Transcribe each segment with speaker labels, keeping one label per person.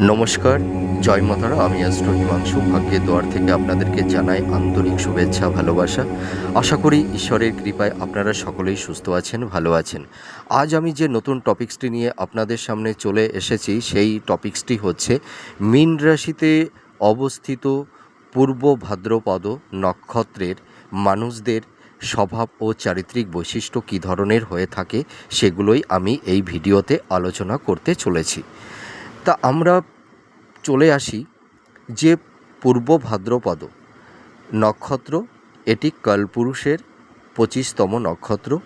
Speaker 1: নমস্কার, জয় মাতারা, আমি অ্যাস্ট্রো হিমাংশু, ভাগ্যের দোয়ার থেকে আপনাদেরকে জানাই আন্তরিক শুভেচ্ছা, ভালোবাসা। আশা করি ঈশ্বরের কৃপায় আপনারা সকলেই সুস্থ আছেন, ভালো আছেন। আজ আমি যে নতুন টপিক্সটি নিয়ে আপনাদের সামনে চলে এসেছি, সেই টপিক্সটি হচ্ছে মীন রাশিতে অবস্থিত পূর্ব ভাদ্রপদ নক্ষত্রের মানুষদের স্বভাব ও চারিত্রিক বৈশিষ্ট্য কী ধরনের হয়ে থাকে, সেগুলোই আমি এই ভিডিওতে আলোচনা করতে চলেছি। তা আমরা চলে আসি যে পূর্ব ভাদ্রপদ। নক্ষত্র, এটি কালপুরুষের পঁচিশতম নক্ষত্র।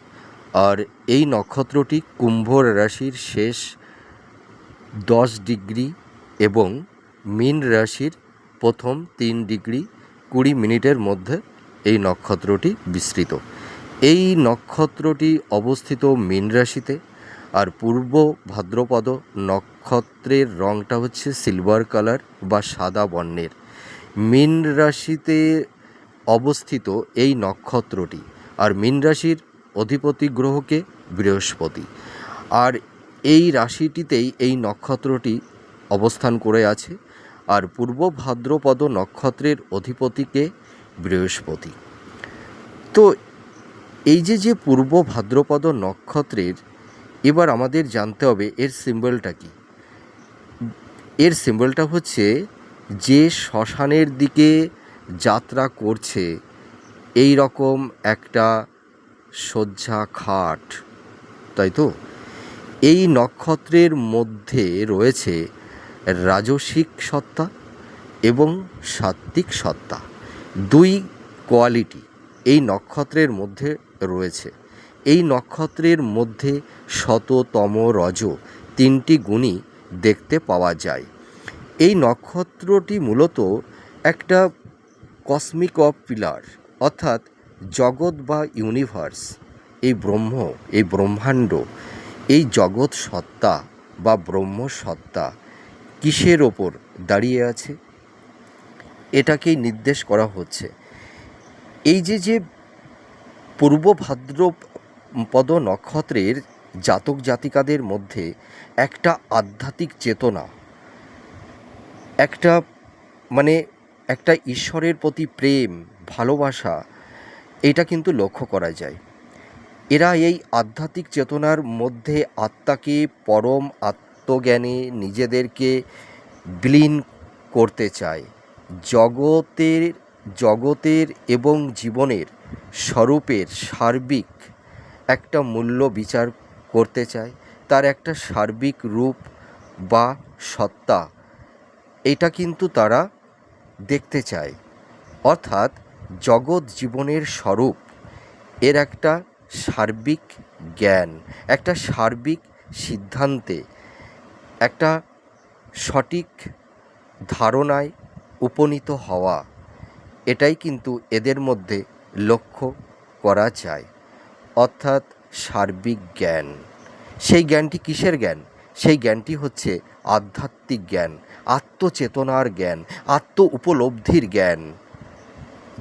Speaker 1: আর এই নক্ষত্রটি কুম্ভ রাশির শেষ দশ ডিগ্রি এবং মীন রাশির প্রথম তিন ডিগ্রি কুড়ি মিনিটের মধ্যে এই নক্ষত্রটি বিস্তৃত। এই নক্ষত্রটি অবস্থিত মীন রাশিতে। আর পূর্ব ভাদ্রপদ নক্ষত্রের রঙটা হচ্ছে সিলভার কালার বা সাদা বর্ণের। মীন রাশিতে অবস্থিত এই নক্ষত্রটি আর মীন রাশির অধিপতি গ্রহকে বৃহস্পতি। আর এই রাশিটিতেই এই নক্ষত্রটি অবস্থান করে আছে আর পূর্ব ভাদ্রপদ নক্ষত্রের অধিপতিকে বৃহস্পতি। তো এই যে যে পূর্ব ভাদ্রপদ নক্ষত্রের, এবার আমাদের জানতে হবে এর সিম্বলটা কি? এর সিম্বলটা হচ্ছে, যে শ্মশানের দিকে যাত্রা করছে, এই রকম একটা শয্যা খাট। তাই তো? এই নক্ষত্রের মধ্যে রয়েছে রাজসিক সত্তা এবং সাত্ত্বিক সত্তা, দুই কোয়ালিটি এই নক্ষত্রের মধ্যে রয়েছে। এই নক্ষত্রের মধ্যে শততম রজ, তিনটি গুণই দেখতে পাওয়া যায়। এই নক্ষত্রটি মূলত একটা কসমিক অফ পিলার অর্থাৎ জগৎ বা ইউনিভার্স এই ব্রহ্ম, এই ব্রহ্মাণ্ড, এই জগৎ সত্তা বা ব্রহ্ম সত্তা কিসের ওপর দাঁড়িয়ে আছে? এটাকেই নির্দেশ করা হচ্ছে। এই যে যে পূর্ব ভাদ্র পদ নক্ষত্রের জাতক জাতিকাদের মধ্যে একটা আধ্যাত্মিক চেতনা, একটা মানে একটা ঈশ্বরের প্রতি প্রেম, ভালোবাসা, এটা কিন্তু লক্ষ্য করা যায়। এরা এই আধ্যাত্মিক চেতনার মধ্যে আত্মাকে পরম আত্মজ্ঞানে নিজেদেরকে বিলীন করতে চায়। জগতের জগতের এবং জীবনের স্বরূপের সার্বিক একটা মূল্য বিচার করতে চায়, তার একটা সার্বিক রূপ বা সত্তা, এটা কিন্তু তারা দেখতে চায়। অর্থাৎ জগৎ জীবনের স্বরূপ, এর একটা সার্বিক জ্ঞান, একটা সার্বিক সিদ্ধান্তে, একটা সঠিক ধারণায় উপনীত হওয়া, এটাই কিন্তু এদের মধ্যে লক্ষ্য করা যায়। অর্থাৎ সার্বিক জ্ঞান। সেই জ্ঞানটি কিসের জ্ঞান? সেই জ্ঞানটি হচ্ছে আধ্যাত্মিক জ্ঞান, আত্মচেতনার জ্ঞান, আত্ম উপলব্ধির জ্ঞান।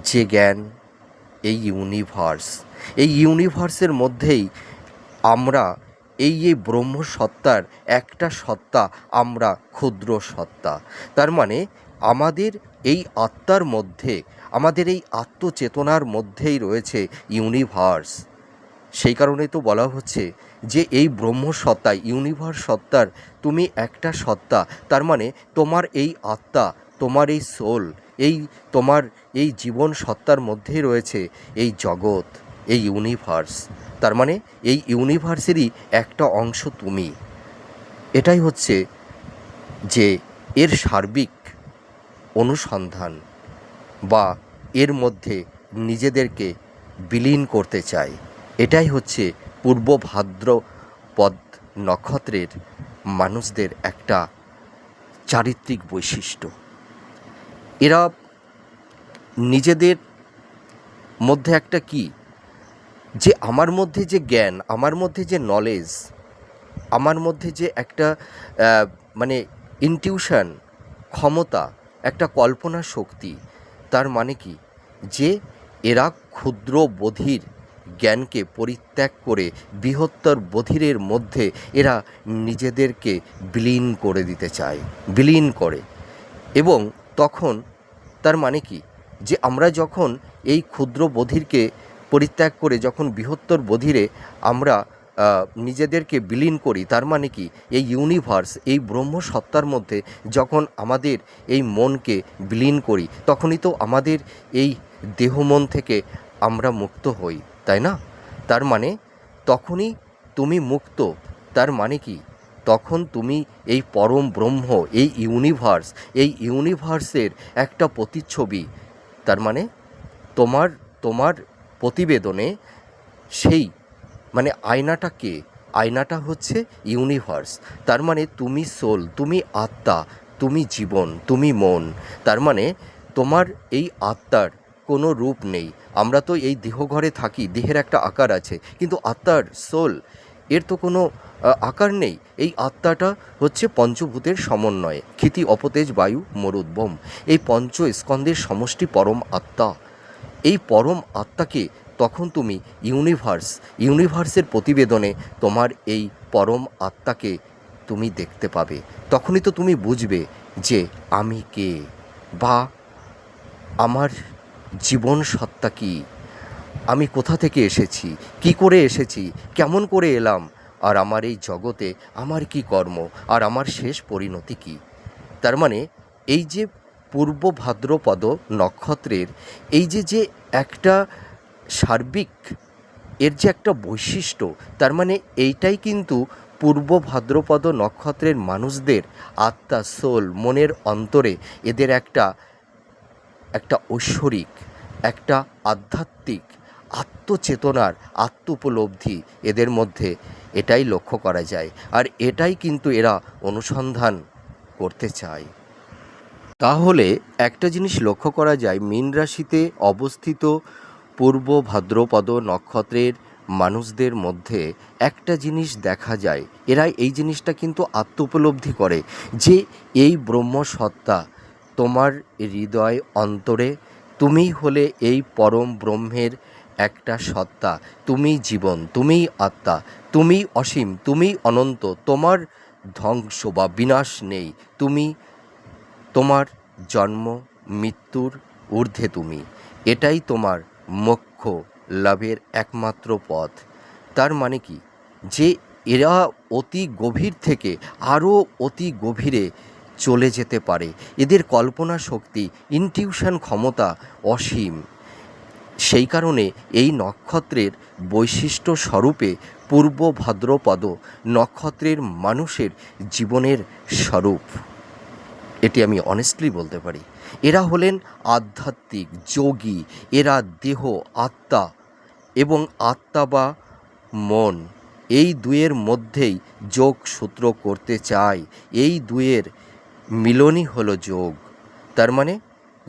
Speaker 1: যে জ্ঞান এই ইউনিভার্স এই ইউনিভার্সের মধ্যেই আমরা এই এই ব্রহ্ম সত্তার একটা সত্তা, আমরা ক্ষুদ্র সত্তা। তার মানে আমাদের এই আত্মার মধ্যে, আমাদের এই আত্মচেতনার মধ্যেই রয়েছে ইউনিভার্স সেই কারণেই তো বলা হচ্ছে যে এই ব্রহ্ম সত্তা ইউনিভার্স সত্তার তুমি একটা সত্তা, তার মানে তোমার এই আত্মা, তোমার এই সোল এই তোমার এই জীবন সত্তার মধ্যেই রয়েছে এই জগৎ, এই ইউনিভার্স তার মানে এই ইউনিভার্সেরই একটা অংশ তুমি। এটাই হচ্ছে যে এর সার্বিক অনুসন্ধান বা এর মধ্যে নিজেদেরকে বিলীন করতে চায়। এটাই হচ্ছে পূর্ব ভাদ্রপদ নক্ষত্রের মানুষদের একটা চারিত্রিক বৈশিষ্ট্য। এরা নিজেদের মধ্যে একটা কি? যে আমার মধ্যে যে জ্ঞান, আমার মধ্যে যে নলেজ আমার মধ্যে যে একটা মানে ইনটিউশন ক্ষমতা, একটা কল্পনা শক্তি, তার মানে কি? যে এরা ক্ষুদ্র বধির জ্ঞানকে পরিত্যাগ করে বৃহত্তর বধিরের মধ্যে এরা নিজেদেরকে বিলীন করে দিতে চায়, বিলীন করে। এবং তখন তার মানে কি? যে আমরা যখন এই ক্ষুদ্র বধিরকে পরিত্যাগ করে যখন বৃহত্তর বধিরে আমরা নিজেদেরকে বিলীন করি, তার মানে কি? এই ইউনিভার্স এই ব্রহ্ম সত্তার মধ্যে যখন আমাদের এই মনকে বিলীন করি, তখনই তো আমাদের এই দেহ মন থেকে আমরা মুক্ত হই। তাই না? তার মানে তখনই তুমি মুক্ত। তার মানে কি? তখন তুমি এই পরম ব্রহ্ম, এই ইউনিভার্স এই ইউনিভার্সের একটা প্রতিচ্ছবি। তার মানে তোমার তোমার প্রতিবেদনে সেই মানে আয়নাটা কে? আয়নাটা হচ্ছে ইউনিভার্স তার মানে তুমি সোল তুমি আত্মা, তুমি জীবন, তুমি মন। তার মানে তোমার এই আত্মার কোনো রূপ নেই। আমরা তো এই দেহঘরে থাকি, দেহের একটা আকার আছে। কিন্তু আত্মার সোল এর তো কোনো আকার নেই। এই আত্মাটা হচ্ছে পঞ্চভূতের সমন্বয়ে। ক্ষিতি, অপতেজ, বায়ু মরুদ্বম এই পঞ্চ স্কন্দের সমষ্টি পরম আত্মা। এই পরম আত্মাকে তখন তুমি ইউনিভার্স ইউনিভার্সের প্রতিবেদনে তোমার এই পরম আত্মাকে তুমি দেখতে পাবে। তখনই তো তুমি বুঝবে যে আমি কে বা আমার জীবন সত্তা কী? আমি কোথা থেকে এসেছি? কি করে এসেছি? কেমন করে এলাম? আর আমার এই জগতে আমার কি কর্ম? আর আমার শেষ পরিণতি কি? তার মানে এই যে পূর্ব ভাদ্রপদ নক্ষত্রের, এই যে যে একটা সার্বিক, এর যে একটা বৈশিষ্ট্য, তার মানে এইটাই কিন্তু পূর্ব ভাদ্রপদ নক্ষত্রের মানুষদের আত্মা, সোল, মনের অন্তরে এদের একটা ঐশ্বরিক, একটা আধ্যাত্মিক, আত্মচেতনার আত্ম উপলব্ধি এদের মধ্যে এটাই লক্ষ্য করা যায়। আর এটাই কিন্তু এরা অনুসন্ধান করতে চায়। তাহলে একটা জিনিস লক্ষ্য করা যায়, মীন রাশিতে অবস্থিত পূর্ব ভাদ্রপদ নক্ষত্রের মানুষদের মধ্যে একটা জিনিস দেখা যায়। এরা এই জিনিসটা কিন্তু আত্ম উপলব্ধি করে যে এই ব্রহ্ম সত্তা তোমার হৃদয় অন্তরে তুমি হলে এই পরম ব্রহ্মের একটা সত্তা। তুমি জীবন তুমি আত্মা তুমি অসীম তুমি অনন্ত, তোমার ধ্বংস বা বিনাশ নেই। তুমি, তোমার জন্ম, মৃত্যুর ঊর্ধ্বে তুমি। এটাই তোমার মোক্ষ, লাভের একমাত্র পথ। তার মানে কি? যে এরা অতি গভীর থেকে আরও অতি গভীরে চলে যেতে পারে। এদের কল্পনা শক্তি, ইনটিউশন ক্ষমতা অসীম। সেই কারণে এই নক্ষত্রের বৈশিষ্ট্য স্বরূপে পূর্ব ভদ্রপদ নক্ষত্রের মানুষের জীবনের স্বরূপ। এটি আমি অনেস্টলি বলতে পারি। এরা হলেন আধ্যাত্মিক, যোগী, এরা দেহ, আত্মা এবং আত্মা বা মন। এই দুয়ের মধ্যেই যোগ সূত্র করতে চায়। এই দুয়ের মিলনই হলো যোগ। তার মানে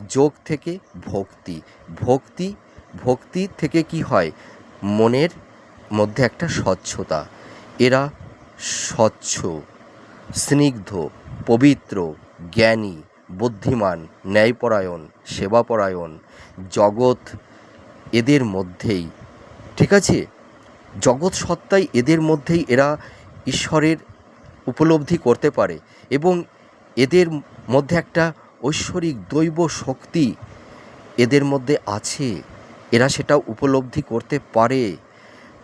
Speaker 1: যোগ থেকে ভক্তি। ভক্তি ভক্তি থেকে কি হয়? মনের মধ্যে একটা স্বচ্ছতা। এরা স্বচ্ছ, স্নিগ্ধ, পবিত্র, জ্ঞানী, বুদ্ধিমান, ন্যায়পরায়ণ, সেবাপরায়ণ। জগৎ এদের মধ্যেই। ঠিক আছে? জগৎ সত্তাই এদের মধ্যেই এরা ঈশ্বরের উপলব্ধি করতে পারে এবং এদের মধ্যে একটা ঐশ্বরিক দৈব শক্তি এদের মধ্যে আছে। এরা সেটা উপলব্ধি করতে পারে।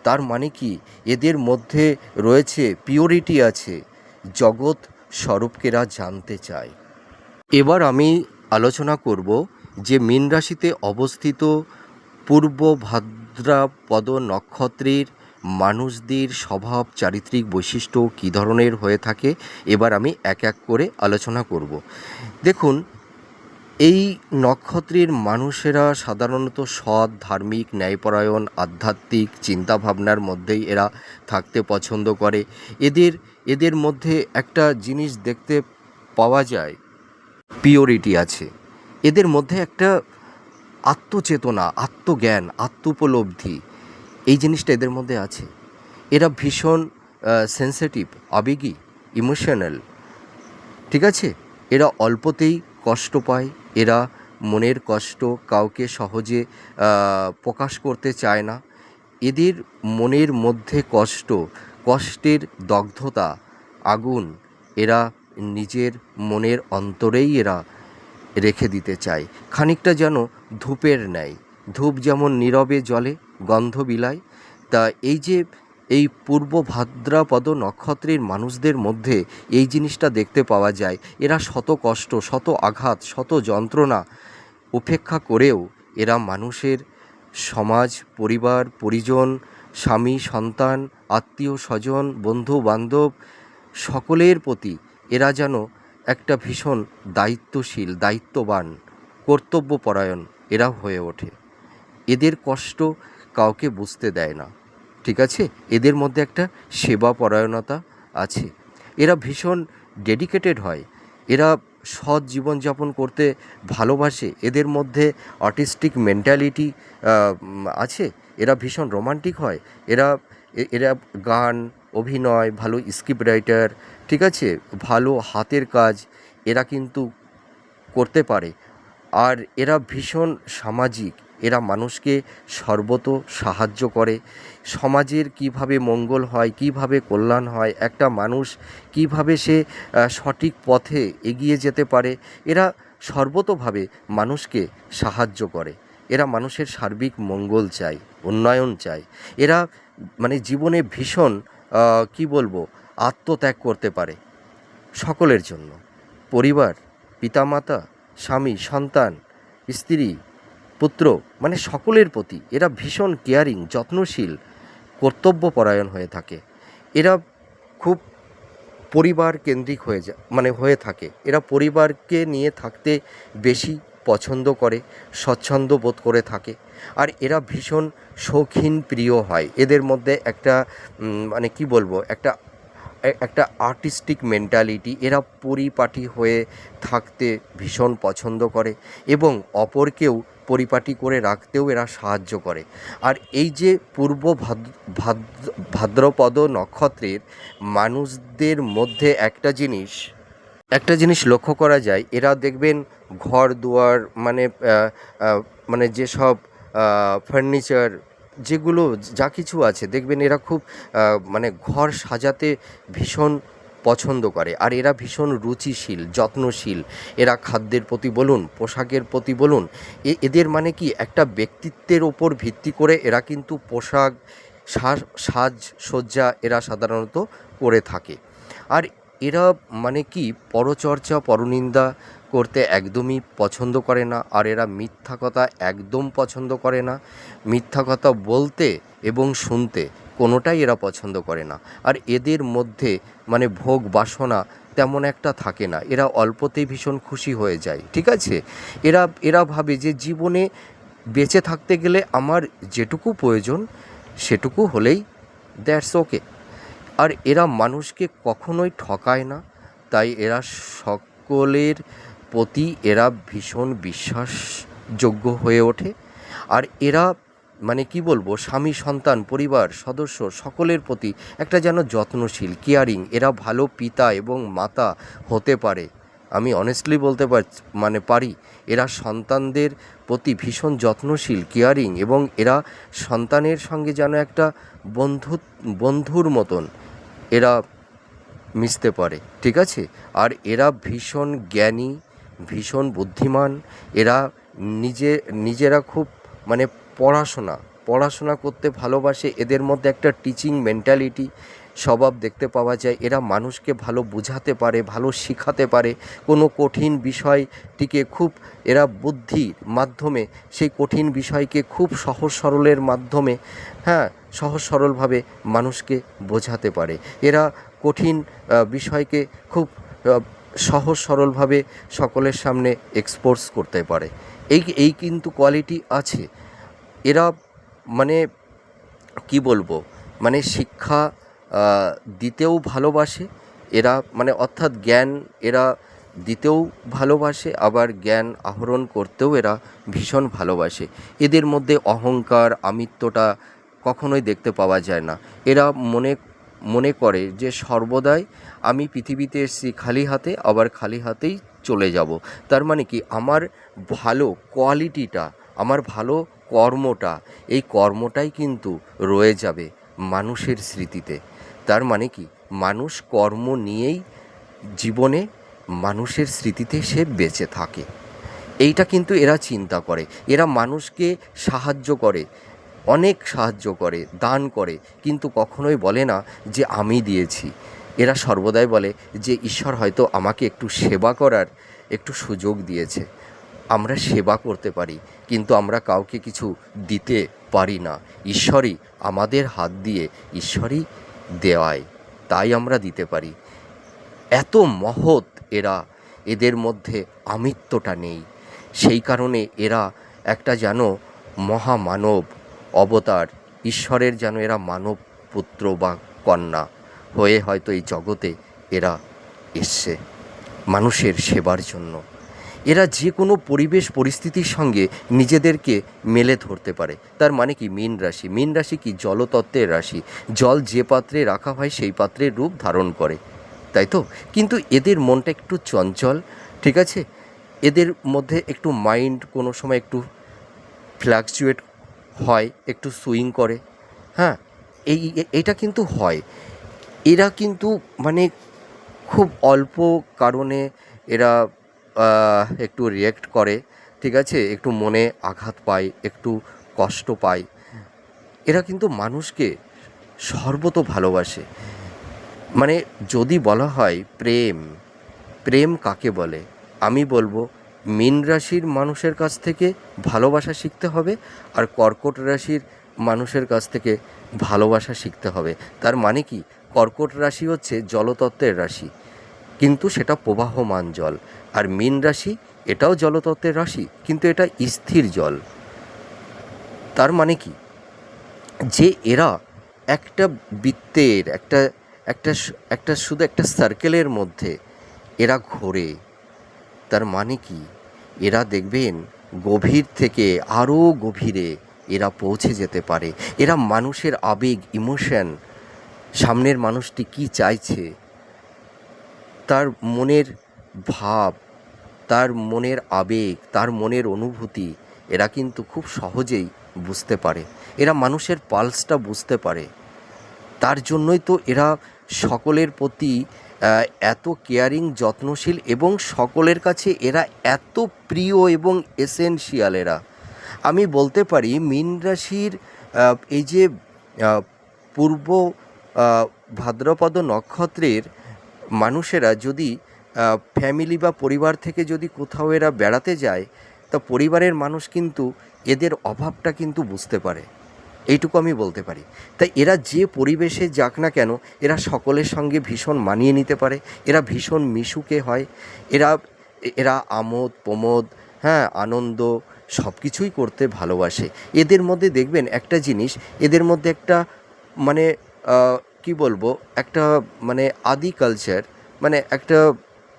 Speaker 1: তার মানে কি? এদের মধ্যে রয়েছে পিওরিটি আছে, জগৎ স্বরূপকে এরা জানতে চায়। এবার আমি আলোচনা করব যে মীন রাশিতে অবস্থিত পূর্ব ভাদ্রাপদ নক্ষত্রের মানুষদের স্বভাব, চারিত্রিক বৈশিষ্ট্য কী ধরনের হয়ে থাকে, এবার আমি এক এক করে আলোচনা করব। দেখুন, এই নক্ষত্রের মানুষেরা সাধারণত সৎ, ধার্মিক, ন্যায়পরায়ণ, আধ্যাত্মিক চিন্তাভাবনার মধ্যেই এরা থাকতে পছন্দ করে। এদের এদের মধ্যে একটা জিনিস দেখতে পাওয়া যায় পিওরিটি আছে। এদের মধ্যে একটা আত্মচেতনা, আত্মজ্ঞান আত্ম উপলব্ধি এই জিনিসটা এদের মধ্যে আছে। এরা ভীষণ সেন্সিটিভ আবেগী ইমোশনাল ঠিক আছে? এরা অল্পতেই কষ্ট পায়, এরা মনের কষ্ট কাউকে সহজে প্রকাশ করতে চায় না। এদের মনের মধ্যে কষ্ট, কষ্টের দগ্ধতা, আগুন এরা নিজের মনের অন্তরেই এরা রেখে দিতে চায়। খানিকটা যেন ধূপের ন্যায়, ধূপ যেমন নীরবে জলে গন্ধ বিলায় তা এই যে এই পূর্ব ভাদ্রাপদ নক্ষত্রের মানুষদের মধ্যে এই জিনিসটা দেখতে পাওয়া যায়, এরা শত কষ্ট, শত আঘাত, শত যন্ত্রণা উপেক্ষা করেও এরা মানুষের সমাজ, পরিবার, পরিজন, স্বামী, সন্তান, আত্মীয় স্বজন বন্ধু বান্ধব সকলের প্রতি এরা যেন একটা ভীষণ দায়িত্বশীল, দায়িত্ববান, কর্তব্যপরায়ণ এরা হয়ে ওঠে। এদের কষ্ট কাউকে বুঝতে দেয় না। ঠিক আছে? এদের মধ্যে একটা সেবা পরায়ণতা আছে। এরা ভীষণ ডেডিকেটেড হয়। এরা সৎ জীবনযাপন করতে ভালোবাসে। এদের মধ্যে আর্টিস্টিক মেন্টালিটি আছে। এরা ভীষণ রোমান্টিক হয়। এরা এরা গান, অভিনয়, ভালো স্ক্রিপ্ট রাইটার ঠিক আছে? ভালো হাতের কাজ এরা কিন্তু করতে পারে। আর এরা ভীষণ সামাজিক। এরা মানুষকে সর্বত সাহায্য করে। সমাজের কীভাবে মঙ্গল হয়, কীভাবে কল্যাণ হয়, একটা মানুষ কীভাবে সে সঠিক পথে এগিয়ে যেতে পারে, এরা সর্বতভাবে মানুষকে সাহায্য করে। এরা মানুষের সার্বিক মঙ্গল চায়, উন্নয়ন চায়। এরা মানে জীবনে ভীষণ কি বলব, আত্মত্যাগ করতে পারে সকলের জন্য। পরিবার, পিতামাতা, স্বামী, সন্তান, স্ত্রী পুত্র মানে সকলের প্রতি এরা ভীষণ কেয়ারিং যত্নশীল, কর্তব্যপরায়ণ হয়ে থাকে। এরা খুব পরিবার কেন্দ্রিক হয়ে যায় মানে হয়ে থাকে। এরা পরিবারকে নিয়ে থাকতে বেশি পছন্দ করে, স্বচ্ছন্দ বোধ করে থাকে। আর এরা ভীষণ শৌখিন প্রিয় হয়। এদের মধ্যে একটা মানে কি বলব, একটা একটা আর্টিস্টিক মেন্টালিটি এরা পরিপাটি হয়ে থাকতে ভীষণ পছন্দ করে। এবং অপরকেও পরিপাটি করে রাখতেও এরা সাহায্য করে। আর এই যে পূর্ব ভাদ- ভাদ- ভাদ্রপদ নক্ষত্রের মানুষদের মধ্যে একটা জিনিস একটা জিনিস লক্ষ্য করা যায়, এরা দেখবেন ঘর দুয়ার মানে মানে যেসব ফার্নিচার যেগুলো, যা কিছু আছে, দেখবেন এরা খুব মানে ঘর সাজাতে ভীষণ পছন্দ করে। আর এরা ভীষণ রুচিশীল, যত্নশীল। এরা খাদ্যের প্রতি বলুন, পোশাকের প্রতি বলুন এদের মানে কি একটা ব্যক্তিত্বের ওপর ভিত্তি করে এরা কিন্তু পোশাক সাজ সাজসজ্জা এরা সাধারণত করে থাকে। আর এরা মানে কি পরচর্চা, পরনিন্দা করতে একদমই পছন্দ করে না। আর এরা মিথ্যা কথা একদম পছন্দ করে না। মিথ্যা কথা বলতে এবং শুনতে কোনোটাই এরা পছন্দ করে না। আর এদের মধ্যে মানে ভোগ বাসনা তেমন একটা থাকে না। এরা অল্পতেই ভীষণ খুশি হয়ে যায়, ঠিক আছে? এরা এরা ভাবে যে জীবনে বেঁচে থাকতে গেলে আমার যেটুকু প্রয়োজন, সেটুকু হলেই দ্যাটস ওকে। আর এরা মানুষকে কখনোই ঠকায় না। তাই এরা সকলের প্রতি এরা ভীষণ বিশ্বাসযোগ্য হয়ে ওঠে। আর এরা মানে কি বলব, স্বামী, সন্তান, পরিবার, সদস্য, সকলের প্রতি একটা যেন যত্নশীল কেয়ারিং এরা ভালো পিতা এবং মাতা হতে পারে। আমি অনেস্টলি বলতে পার মানে পারি, এরা সন্তানদের প্রতি ভীষণ যত্নশীল কেয়ারিং এবং এরা সন্তানের সঙ্গে যেন একটা বন্ধু, বন্ধুর মতন এরা মিশতে পারে, ঠিক আছে? আর এরা ভীষণ জ্ঞানী, ভীষণ বুদ্ধিমান, এরা নিজে, নিজেরা খুব মানে পড়াশোনা। পড়াশোনা করতে ভালোবাসে, এদের মধ্যে একটা টিচিং মেন্টালিটি স্বভাব দেখতে পাওয়া যায়। এরা মানুষকে ভালো বোঝাতে পারে, ভালো শেখাতে পারে। কোনো কঠিন বিষয়টিকে খুব, এরা বুদ্ধির মাধ্যমে, সেই কঠিন বিষয়কে খুব সহজ সরলের মাধ্যমে হ্যাঁ সহজ সরলভাবে মানুষকে বোঝাতে পারে। এরা কঠিন বিষয়কে খুব সহজ সরলভাবে সকলের সামনে এক্সপোর্স করতে পারে। এই এই কিন্তু কোয়ালিটি আছে। এরা মানে কি বলব? মানে শিক্ষা দিতেও ভালোবাসে। এরা মানে অর্থাৎ জ্ঞান এরা দিতেও ভালোবাসে, আবার জ্ঞান আহরণ করতেও এরা ভীষণ ভালোবাসে। এদের মধ্যে অহংকার, আমিত্বটা কখনোই দেখতে পাওয়া যায় না। এরা মনে মনে করে যে সর্বদাই আমি পৃথিবীতে এসেছি খালি হাতে, আবার খালি হাতেই চলে যাব। তার মানে কি? আমার ভালো কোয়ালিটিটা আমার ভালো কর্মটা, এই কর্মটাই কিন্তু রয়ে যাবে মানুষের স্মৃতিতে। তার মানে কি? মানুষ কর্ম নিয়েই জীবনে মানুষের স্মৃতিতে সে বেঁচে থাকে। এইটা কিন্তু এরা চিন্তা করে। এরা মানুষকে সাহায্য করে, অনেক সাহায্য করে, দান করে, কিন্তু কখনোই বলে না যে আমি দিয়েছি। এরা সর্বদাই বলে যে ঈশ্বর হয়তো আমাকে একটু সেবা করার একটু সুযোগ দিয়েছে। আমরা সেবা করতে পারি, কিন্তু আমরা কাউকে কিছু দিতে পারি না। ঈশ্বরই আমাদের হাত দিয়ে ঈশ্বরই দেওয়ায়, তাই আমরা দিতে পারি। এত মহৎ এরা, এদের মধ্যে আমিত্বটা নেই। সেই কারণে এরা একটা যেন মহামানব অবতার, ঈশ্বরের যেন এরা মানব পুত্র বা কন্যা হয়ে হয়তো এই জগতে এরা এসছে মানুষের সেবার জন্য। এরা যে কোনো পরিবেশ পরিস্থিতির সঙ্গে নিজেদেরকে মেলে ধরতে পারে। তার মানে কি? মীন রাশি। মীন রাশি কি? জলতত্ত্বের রাশি। জল যে পাত্রে রাখা হয় সেই পাত্রের রূপ ধারণ করে। তাই তো? কিন্তু এদের মনটা একটু চঞ্চল, ঠিক আছে? এদের মধ্যে একটু মাইন্ড কোনো সময় একটু ফ্ল্যাকচুয়েট হয়, একটু সুইং করে। হ্যাঁ? এই, এটা কিন্তু হয়। এরা কিন্তু মানে খুব অল্প কারণে এরা একটু রিয়্যাক্ট করে, ঠিক আছে? একটু মনে আঘাত পায়, একটু কষ্ট পায়। এরা কিন্তু মানুষকে সর্বত ভালোবাসে। মানে যদি বলা হয় প্রেম প্রেম কাকে বলে? আমি বলব, মীন রাশির মানুষের কাছ থেকে ভালোবাসা শিখতে হবে আর কর্কট রাশির মানুষের কাছ থেকে ভালোবাসা শিখতে হবে। তার মানে কি? কর্কট রাশি হচ্ছে জলতত্ত্বের রাশি। কিন্তু সেটা প্রবাহমান জল, আর মীন রাশি এটাও জলতত্ত্বের রাশি, কিন্তু এটা স্থির জল। তার মানে কি? যে এরা একটা বৃত্তের, একটা একটা একটা শুধু একটা সার্কেলের মধ্যে এরা ঘোরে। তার মানে কি? এরা দেখবেন গভীর থেকে আরও গভীরে এরা পৌঁছে যেতে পারে। এরা মানুষের আবেগ ইমোশন সামনের মানুষটি কি চাইছে? তার মনের ভাব, তার মনের আবেগ, তার মনের অনুভূতি এরা কিন্তু খুব সহজেই বুঝতে পারে। এরা মানুষের পালসটা বুঝতে পারে। তার জন্যই তো এরা সকলের প্রতি এত কেয়ারিং, যত্নশীল এবং সকলের কাছে এরা এত প্রিয় এবং এসেনশিয়াল এরা। আমি বলতে পারি, মীন রাশির এই যে পূর্ব ভাদ্রপদ নক্ষত্রের মানুষেরা যদি ফ্যামিলি বা পরিবার থেকে যদি কোথাও এরা বেড়াতে যায়, তা পরিবারের মানুষ কিন্তু এদের অভাবটা কিন্তু বুঝতে পারে। এইটুকু আমি বলতে পারি। তাই এরা যে পরিবেশে যাক না কেন, এরা সকলের সঙ্গে ভীষণ মানিয়ে নিতে পারে। এরা ভীষণ মিশুকে হয়। এরা এরা আমোদ, প্রমোদ হ্যাঁ আনন্দ সব কিছুই করতে ভালোবাসে। এদের মধ্যে দেখবেন একটা জিনিস, এদের মধ্যে একটা মানে কি বলব, একটা মানে আদি কালচার মানে একটা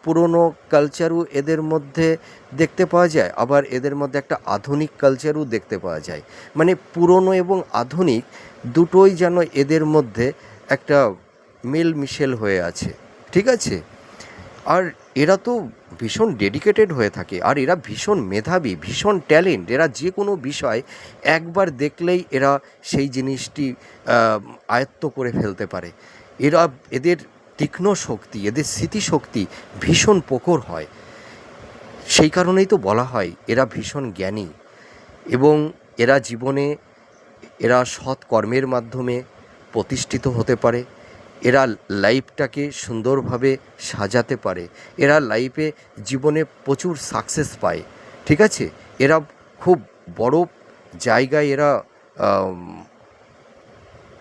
Speaker 1: পুরনো কালচারও এদের মধ্যে দেখতে পাওয়া যায়, আবার এদের মধ্যে একটা আধুনিক কালচারও দেখতে পাওয়া যায়। মানে পুরনো এবং আধুনিক দুটোই যেন এদের মধ্যে একটা মেল মিশেল হয়ে আছে। ঠিক আছে? আর এরা তো ভীষণ ডেডিকেটেড হয়ে থাকে, আর এরা ভীষণ মেধাবী, ভীষণ ট্যালেন্ট এরা যে কোনো বিষয় একবার দেখলেই এরা সেই জিনিসটি আয়ত্ত করে ফেলতে পারে। এরা, এদের তীক্ষ্ণ শক্তি, এদের স্মৃতিশক্তি ভীষণ প্রখর হয়। সেই কারণেই তো বলা হয়, এরা ভীষণ জ্ঞানী এবং এরা জীবনে, এরা সৎ কর্মের মাধ্যমে প্রতিষ্ঠিত হতে পারে। এরা লাইফটাকে সুন্দরভাবে সাজাতে পারে। এরা লাইফে জীবনে প্রচুর সাকসেস পায়। ঠিক আছে? এরা খুব বড় জায়গায় এরা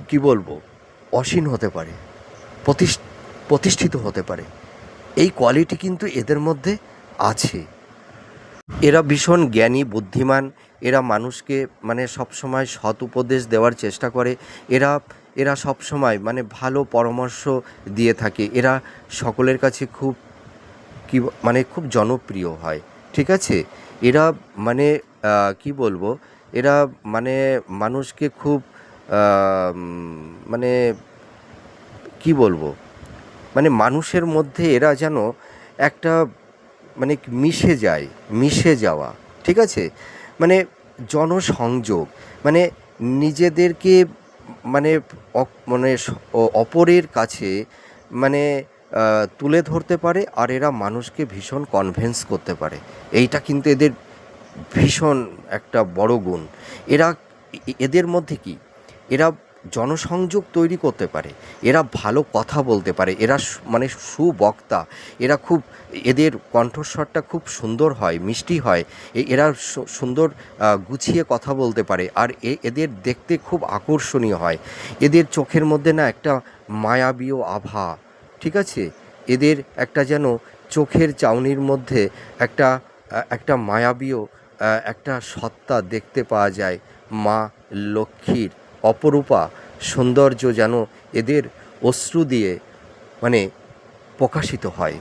Speaker 1: কি বলব? অসীন হতে পারে। প্রতিষ্ঠ- প্রতিষ্ঠিত হতে পারে। এই কোয়ালিটি কিন্তু এদের মধ্যে আছে। এরা ভীষণ জ্ঞানী, বুদ্ধিমান। এরা মানুষকে মানে সবসময় সৎ উপদেশ দেওয়ার চেষ্টা করে। এরা এরা সব সময় মানে ভালো পরামর্শ দিয়ে থাকে। এরা সকলের কাছে খুব কি মানে খুব জনপ্রিয় হয়, ঠিক আছে? এরা মানে কি বলব? এরা মানে মানুষকে খুব মানে কি বলব? মানে মানুষের মধ্যে এরা যেন একটা মানে মিশে যায়, মিশে যাওয়া, ঠিক আছে? মানে জনসংযোগ মানে নিজেদেরকে মানে মানে অপরের কাছে মানে তুলে ধরতে পারে আর এরা মানুষকে ভীষণ কনভেন্স করতে পারে। এইটা কিন্তু এদের ভীষণ একটা বড় গুণ। এরা এদের মধ্যে কি? এরা জনসংযোগ তৈরি করতে পারে। এরা ভালো কথা বলতে পারে। এরা মানে সুবক্তা। এরা খুব, এদের কণ্ঠস্বরটা খুব সুন্দর হয়, মিষ্টি হয়। এরা সুন্দর গুছিয়ে কথা বলতে পারে। আর এদের দেখতে খুব আকর্ষণীয় হয়। এদের চোখের মধ্যে না একটা মায়াবীয় আভা, ঠিক আছে? এদের একটা যেন চোখের চাউনির মধ্যে একটা একটা মায়াবীয় একটা সত্তা দেখতে পাওয়া যায়। মা লক্ষ্মীর। অপরূপা সৌন্দর্য যেন এদের অশ্রু দিয়ে মানে প্রকাশিত হয়।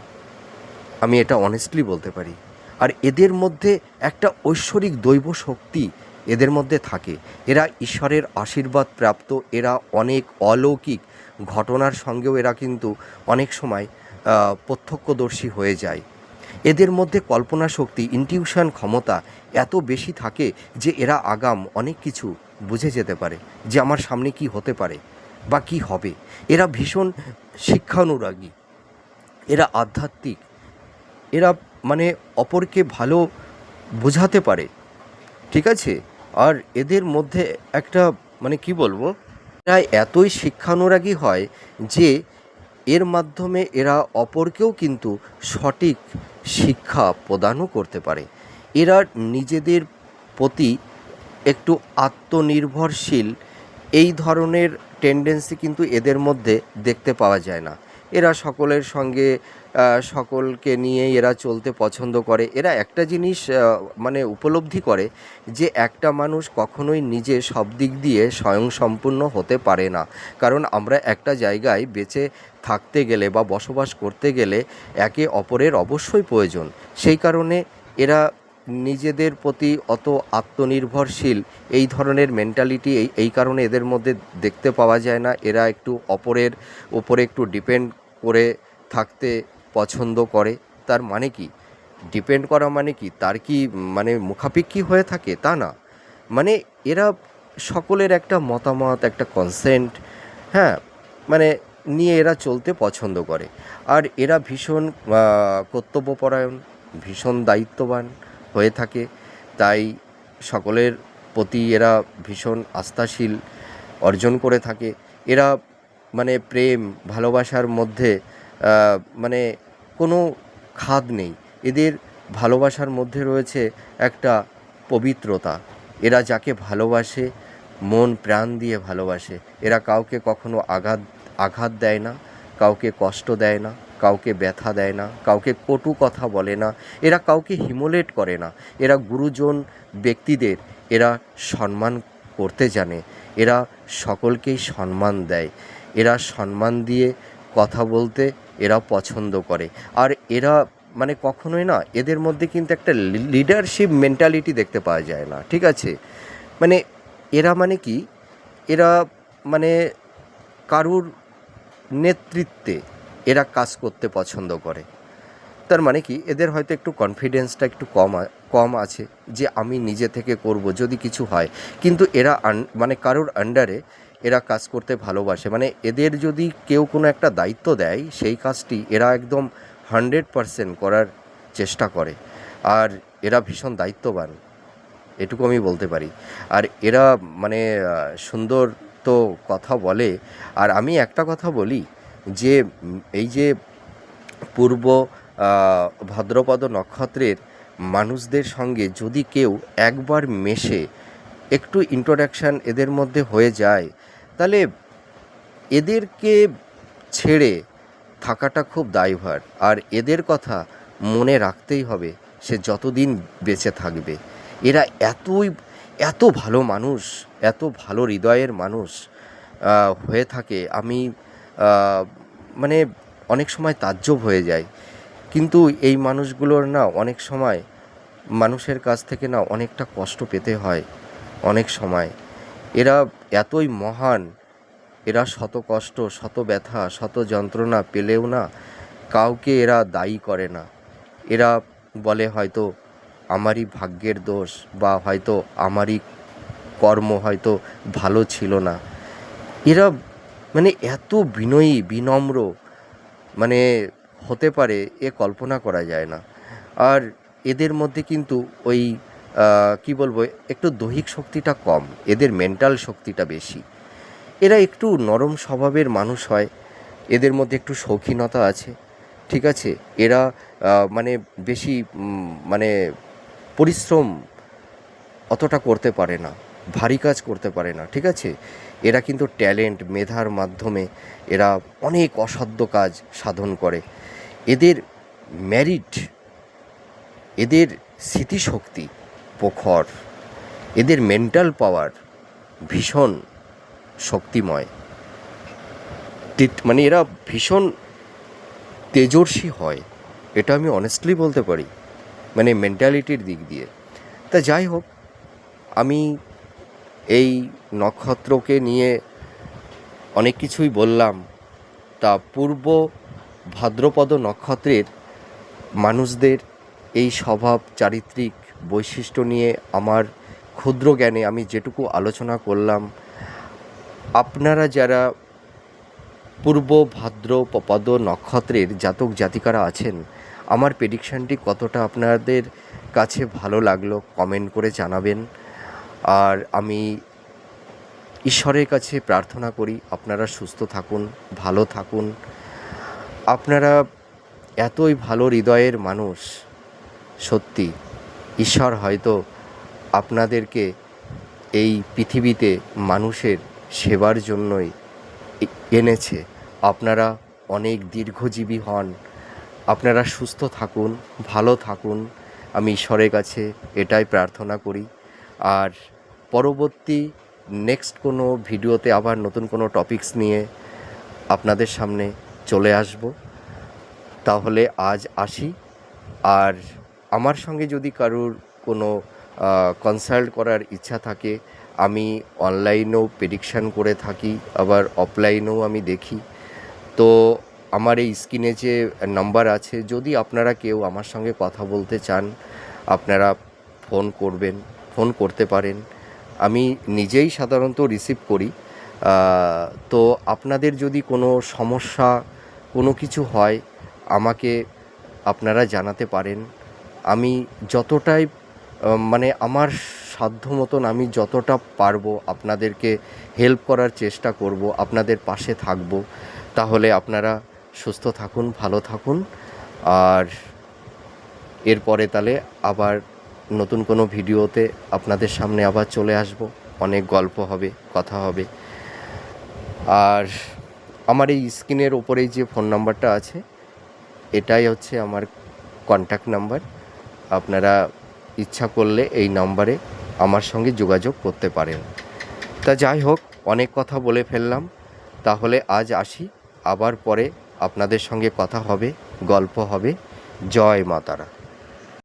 Speaker 1: আমি এটা অনেস্টলি বলতে পারি। আর এদের মধ্যে একটা ঐশ্বরিক দৈব শক্তি এদের মধ্যে থাকে। এরা ঈশ্বরের আশীর্বাদ প্রাপ্ত, এরা অনেক অলৌকিক ঘটনার সঙ্গেও এরা কিন্তু অনেক সময় প্রত্যক্ষদর্শী হয়ে যায়। এদের মধ্যে কল্পনা শক্তি ইনটিউশন ক্ষমতা এত বেশি থাকে যে এরা আগাম অনেক কিছু বুঝে যেতে পারে যে আমার সামনে কি হতে পারে বা কি হবে। এরা ভীষণ শিক্ষানুরাগী। এরা আধ্যাত্মিক। এরা মানে অপরকে ভালো বোঝাতে পারে। ঠিক আছে? আর এদের মধ্যে একটা মানে কি বলব? এরা এতই শিক্ষানুরাগী হয় যে এর মাধ্যমে এরা অপরকেও কিন্তু সঠিক শিক্ষা প্রদানও করতে পারে। এরা নিজেদের প্রতি একটু আত্মনির্ভরশীল, এই ধরনের টেন্ডেন্সি কিন্তু এদের মধ্যে দেখতে পাওয়া যায় না। এরা সকলের সঙ্গে সকলকে নিয়ে এরা চলতে পছন্দ করে। এরা একটা জিনিস মানে উপলব্ধি করে যে একটা মানুষ কখনোই নিজে সব দিক দিয়ে স্বয়ংসম্পূর্ণ হতে পারে না। কারণ আমরা একটা জায়গায় বেঁচে থাকতে গেলে বা বসবাস করতে গেলে একে অপরের অবশ্যই প্রয়োজন। সেই কারণে এরা নিজেদের প্রতি অত আত্মনির্ভরশীল এই ধরনের মেন্টালিটি এই এই কারণে এদের মধ্যে দেখতে পাওয়া যায় না। এরা একটু অপরের উপরে একটু ডিপেন্ড করে থাকতে পছন্দ করে। তার মানে কি? ডিপেন্ড করা মানে কি? তার কি মানে মুখাপেক্ষী হয়ে থাকে? তা না। মানে এরা সকলের একটা মতামত, একটা কনসেন্ট হ্যাঁ? মানে নিয়ে এরা চলতে পছন্দ করে। আর এরা ভীষণ কর্তব্যপরায়ণ, ভীষণ দায়িত্ববান। হয়ে থাকে। তাই সকলের প্রতি এরা ভীষণ আস্থাশীল অর্জন করে থাকে। এরা মানে প্রেম, ভালোবাসার মধ্যে মানে কোনো খাদ নেই। এদের ভালোবাসার মধ্যে রয়েছে একটা পবিত্রতা। এরা যাকে ভালোবাসে, মন, প্রাণ দিয়ে ভালোবাসে। এরা কাউকে কখনো আঘাত আঘাত দেয় না, কাউকে কষ্ট দেয় না। কাউকে ব্যথা দেয় না, কাউকে কটু কথা বলে না, এরা কাউকে হিমোলেট করে না। এরা গুরুজন ব্যক্তিদের এরা সম্মান করতে জানে, এরা সকলকেই সম্মান দেয়। এরা সম্মান দিয়ে কথা বলতে এরা পছন্দ করে। আর এরা মানে কখনোই না, এদের মধ্যে কিন্তু একটা লিডারশিপ মেন্টালিটি দেখতে পাওয়া যায় না, ঠিক আছে? মানে এরা মানে কি? এরা মানে কারুর নেতৃত্বে এরা কাজ করতে পছন্দ করে। তার মানে কি? এদের হয়তো একটু কনফিডেন্সটা একটু কম কম আছে যে আমি নিজে থেকে করব যদি কিছু হয়। কিন্তু এরা মানে কারোর আন্ডারে এরা কাজ করতে ভালোবাসে। মানে এদের যদি কেউ কোনো একটা দায়িত্ব দেয়, সেই কাজটি এরা একদম হান্ড্রেড পারসেন্ট করার চেষ্টা করে। আর এরা ভীষণ দায়িত্ববান। এটুকু আমি বলতে পারি। আর এরা মানে সুন্দর তো কথা বলে। আর আমি একটা কথা বলি যে এই যে পূর্ব ভাদ্রপদ নক্ষত্রের মানুষদের সঙ্গে যদি কেউ একবার মেশে একটু ইন্ট্রোডাকশান এদের মধ্যে হয়ে যায়, তাহলে এদেরকে ছেড়ে থাকাটা খুব দায়ভার। আর এদের কথা মনে রাখতেই হবে, সে যতদিন বেঁচে থাকবে। এরা এতই, এত ভালো মানুষ, এত ভালো হৃদয়ের মানুষ হয়ে থাকে। আমি মানে অনেক সময় তাজ্জব হয়ে যায়। কিন্তু এই মানুষগুলোর না অনেক সময় মানুষের কাছ থেকে না অনেকটা কষ্ট পেতে হয় অনেক সময়। এরা এতই মহান, এরা শত কষ্ট, শত ব্যথা, শত যন্ত্রণা পেলেও না কাউকে এরা দায়ী করে না। এরা বলে হয়তো আমারই ভাগ্যের দোষ বা হয়তো আমারই কর্ম হয়তো ভালো ছিল না। এরা মানে এত বিনয়ী, বিনম্র মানে হতে পারে এ কল্পনা করা যায় না। আর এদের মধ্যে কিন্তু ওই কি বলব, একটু দৈহিক শক্তিটা কম, এদের মেন্টাল শক্তিটা বেশি। এরা একটু নরম স্বভাবের মানুষ হয়, এদের মধ্যে একটু শৌখিনতা আছে, ঠিক আছে? এরা মানে বেশি মানে পরিশ্রম অতটা করতে পারে না, ভারী কাজ করতে পারে না, ঠিক আছে? এরা কিন্তু ট্যালেন্ট, মেধার মাধ্যমে এরা অনেক অসাধ্য কাজ সাধন করে। এদের ম্যারিট এদের স্মৃতিশক্তি প্রখর। এদের মেন্টাল পাওয়ার ভীষণ শক্তিময়। মানে এরা ভীষণ তেজস্বী হয়, এটা আমি অনেস্টলি বলতে পারি মানে মেন্টালিটির দিক দিয়ে। তা যাই হোক, আমি এই নক্ষত্রকে নিয়ে অনেক কিছুই বললাম। তা পূর্ব ভাদ্রপদ নক্ষত্রের মানুষদের এই স্বভাব, চারিত্রিক বৈশিষ্ট্য নিয়ে আমার ক্ষুদ্র জ্ঞানে আমি যেটুকু আলোচনা করলাম, আপনারা যারা পূর্ব ভাদ্র পদ নক্ষত্রের জাতক জাতিকারা আছেন, আমার প্রেডিকশানটি কতটা আপনাদের কাছে ভালো লাগল কমেন্ট করে জানাবেন। আর আমি ঈশ্বরের কাছে প্রার্থনা করি, আপনারা সুস্থ থাকুন, ভালো থাকুন। আপনারা এতই ভালো হৃদয়ের মানুষ, সত্যি ঈশ্বর হয়তো আপনাদেরকে এই পৃথিবীতে মানুষের সেবার জন্যই এনেছে। আপনারা অনেক দীর্ঘজীবী হন, আপনারা সুস্থ থাকুন, ভালো থাকুন। আমি ঈশ্বরের কাছে এটাই প্রার্থনা করি। আর পরবর্তী নেক্সট কোনো ভিডিওতে আবার নতুন কোনো টপিকস নিয়ে আপনাদের সামনে চলে আসব। তাহলে আজ আসি। আর আমার সঙ্গে যদি কারুর কোনো কনসাল্ট করার ইচ্ছা থাকে, আমি অনলাইনেও প্রেডিকশান করে থাকি, আবার অফলাইনেও আমি দেখি। তো আমার এই স্ক্রিনে যে নাম্বার আছে, যদি আপনারা কেউ আমার সঙ্গে কথা বলতে চান, আপনারা ফোন করবেন ফোন করতে পারেন। আমি নিজেই সাধারণত রিসিভ করি। তো আপনাদের যদি কোনো সমস্যা, কোনো কিছু হয়, আমাকে আপনারা জানাতে পারেন। আমি যতটাই মানে আমার সাধ্য মতন আমি যতটা পারব আপনাদেরকে হেল্প করার চেষ্টা করব, আপনাদের পাশে থাকব, তাহলে আপনারা সুস্থ থাকুন, ভালো থাকুন। আর এরপরে তাহলে আবার নতুন কোনো ভিডিওতে আপনাদের সামনে আবার চলে আসব। অনেক গল্প হবে, কথা হবে। আর আমার এই স্ক্রিনের ওপরেই যে ফোন নাম্বারটা আছে, এটাই হচ্ছে আমার কন্ট্যাক্ট নাম্বার আপনারা ইচ্ছা করলে এই নাম্বারে আমার সঙ্গে যোগাযোগ করতে পারেন। তা যাই হোক, অনেক কথা বলে ফেললাম। তাহলে আজ আসি। আবার পরে আপনাদের সঙ্গে কথা হবে, গল্প হবে। জয় মাতারা।